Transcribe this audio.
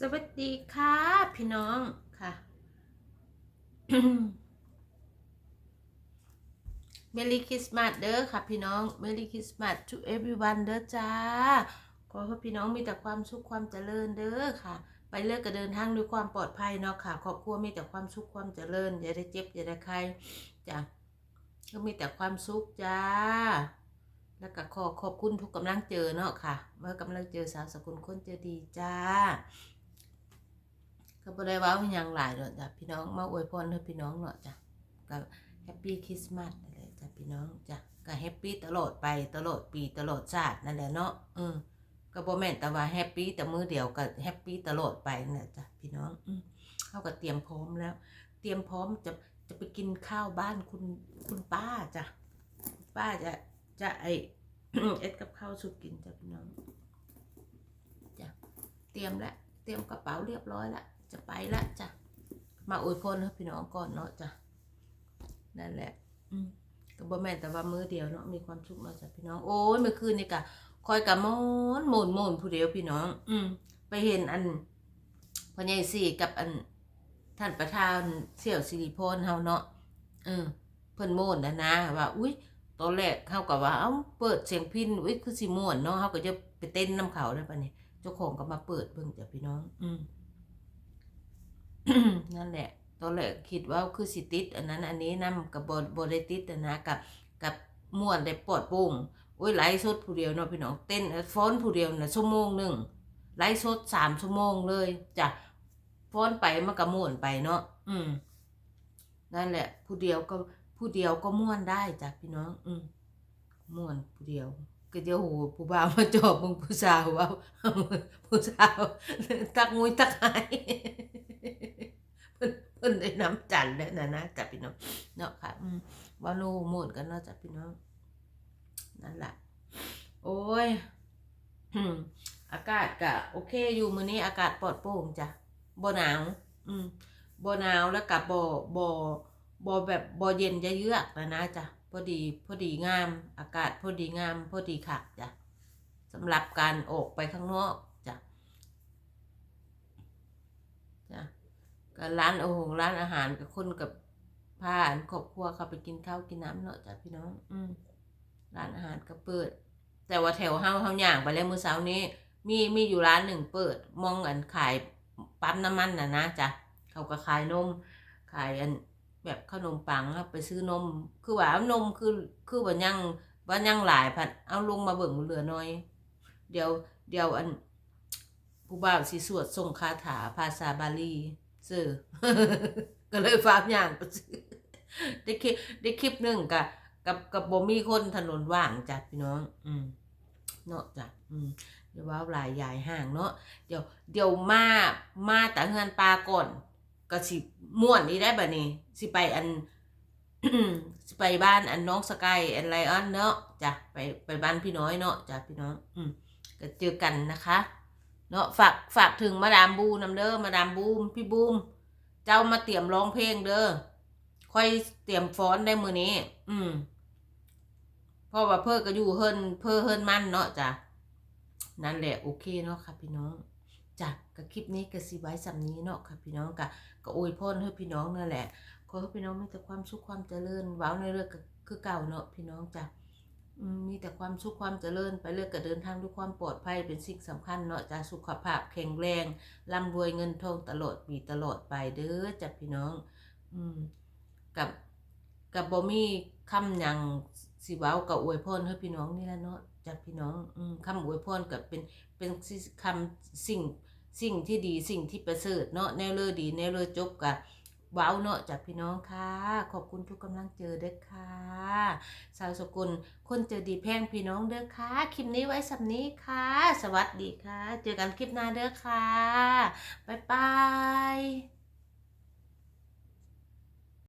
สวัสดีค่ะพี่น้องค่ะเมรี่คริสต์มาสเด้อค่ะพี่น้องเมรี่คริสต์มาส to everyone เด้อจ้า ขอให้พี่น้องมีแต่ความสุขความเจริญเด้อค่ะ ไปเลือกก็เดินทางด้วยความปลอดภัยเนาะค่ะ ครอบครัวมีแต่ความสุขความเจริญอย่าได้เจ็บอย่าได้ใครจ้ะก็มีแต่ความสุขจ้า แล้วก็ขอขอบคุณทุกกำลังเจอเนาะค่ะ เมื่อกำลังเจอสาวสกุลคนเจอดีจ้า ก็บ่ได้ว้าอหยังหลายดอกจ้ะพี่น้องมาอวยพรให้พี่น้องเนาะจ้ะก็แฮปปี้คริสต์มาสนั่นแหละจ้ะพี่น้องจ้ะก็แฮปปี้ตลอดไปตลอดปีตลอดชาตินั่นแหละเนาะอืมก็บ่แม่นแต่ว่าแฮปปี้แต่มือเดียวก็แฮปปี้ตลอดไปนั่นแหละจ้ะพี่น้องอืมเฮาก็เตรียมพร้อมแล้ว เตรียมพร้อมจะจะไปกินข้าวบ้านคุณคุณป้าจ้ะป้าจะจะไอเอ็ดกับข้าวสุดกินจ้ะพี่น้องจ้ะเตรียมแล้วเตรียมกระเป๋าเรียบร้อยแล้ว จะไปแล้วจ้ะ มาอวยพรให้พี่น้องก่อนเนาะจ้ะ นั่นแหละ อืมก็บ่แม่นแต่ว่ามื้อเดียวเนาะมีความสุขเนาะจ้ะพี่น้อง โอ้ยเมื่อคืนนี่กะคอยกะมอนหมุนหมุนผู้เดียวพี่น้อง อืมไปเห็นอันพ่อใหญ่สี่กับอันท่านประธานเสี่ยวสิริพรเฮาเนาะเออเพิ่นโม่นนะนะว่าอุ้ยตอนแรกเฮาก็ว่าเอ้าเปิดเสียงพินอุ้ยคือสิม่วนเนาะเฮาก็จะไปเต้นน้ำเขาได้ปะเนี่ยเจ้าของก็มาเปิดเบิ่งจ้ะพี่น้อง อืม นั่นแหละตอนแรกคิดว่าคือสิติดอันนั้นอันนี้นำกับบบ่ได้ติดนะกับกับม่วนได้ปลอดปร่งโอ้ยไลฟ์สดผู้เดียวเนาะพี่น้องเต้นฟ้อนผู้เดียวน่ะชั่วโมงหนึ่งไลฟ์สดสามชั่วโมงเลยจ้ะฟ้อนไปมันก็ม่วนไปเนาะอืมนั่นแหละ ผู้เดียวก็ผู้เดียวก็ม่วนได้จ้ะพี่น้อง อืมม่วนผู้เดียวก็เดี๋ยวโหผู้บ่าวมาจอบมึงผู้สาวเว่าผู้สาวตักมุยตักหาย เพิ่นเพิ่นได้น้ำจันทร์แล้นะนะจ้ะพี่น้องเนาะค่ะว่าโนม่นกันเนาะจ้ะพี่น้องนั่นแหละโอ้ยอากาศก็โอเคอยู่มื้อนี้อากาศปลอดโปร่งจ้ะบ่หนาว อืมบ่หนาวแล้วกับบ่บ่บ่แบบบ่เย็นจะเยือกนะนะจ้ะพอดีพอดีงาม อากาศพอดีงาม พอดีคักจ้ะสำหรับการออกไปข้างนอกจ้ะ จ้ะ ก็ร้านโอ้โหร้านอาหารกับคนกับพาอันครอบครัวเขาไปกินข้าวกินน้ำเนาะจ้ะพี่น้อง อืมร้านอาหารก็เปิด แต่ว่าแถวเฮาเฮาย่างไปแล้วมื้อเช้านี้ มีมีอยู่ร้านหนึ่งเปิด มองอันขายปั๊มน้ำมันน่ะนะจ้ะเขาก็ขายนม ขายอันแบบขนมปังครับไปซื้อนม คือว่าเอานมคือคือว่ายังว่ายังหลายผัดเอาลงมาเบิ่งเหลือน้อย เดี๋ยวเดี๋ยวอันผู้บ่าวสิสวดส่งคาถาภาษาบาลี ซื้อก็เลยฝากย่างไปซื้อได้คลิปได้คลิปหนึ่งกับกับกับบ่มีคนถนนว่างจ้ะพี่น้อง อืมเนาะจ้ะอืมเดี๋ยวว่าหลายยายห่างเนาะเดี๋ยวเดี๋ยวมามาแต่เฮือนปลาก่อนก็สิม่วนนี่ได้บ่นี่สิไปอันสิไปบ้านอันน้องสกายอันไลออนเนาะจ้ะไปไปบ้านพี่น้อยเนาะจ้ะพี่น้อง อืมก็เจอกันนะคะ เนาะฝากฝากถึงมาดามบูนำเด้อมาดามบูมพี่บูมเจ้ามาเตรียมร้องเพลงเด้อค่อยเตรียมฟ้อนได้มือนี้ อืมเพราะว่าเพื่อก็อยู่เฮิรนเพื่อเฮิรนมั่นเนาะจ้ะนั่นแหละโอเคเนาะค่ะพี่น้องจ้ะก็คลิปนี้ก็สิไว้สำนี้เนาะค่ะพี่น้องก็ก็อวยพรให้พี่น้องนั่นแหละขอให้พี่น้องมีแต่ความสุขความเจริญว้าในเรื่องคือเก่าเนาะพี่น้องจ้ะ มีแต่ความสุขความเจริญไปเรื่อยก็เดินทางด้วยความปลอดภัยเป็นสิ่งสำคัญเนาะจ้ะสุขภาพแข็งแรงร่ำรวยเงินทองตลอดปีตลอดไปเด้อจ้ะพี่น้อง อืมกับกับบ่มีคำยังสิว้ากับอวยพรให้พี่น้องนี่แหละเนาะจ้ะพี่น้องอืมคำอวยพรก็เป็นเป็นคำสิ่งสิ่งที่ดีสิ่งที่ประเสริฐเนาะแนวเลอดีแนวเลอจบกะ ว้าวเนาะจากพี่น้องค่ะ ขอบคุณทุกกำลังเจอเด้อค่ะ สาวสกุลคนเจอดีแพงพี่น้องเด้อค่ะ คลิปนี้ไว้สำนี้ค่ะ สวัสดีค่ะ เจอกันคลิปหน้าเด้อค่ะ บ๊ายบาย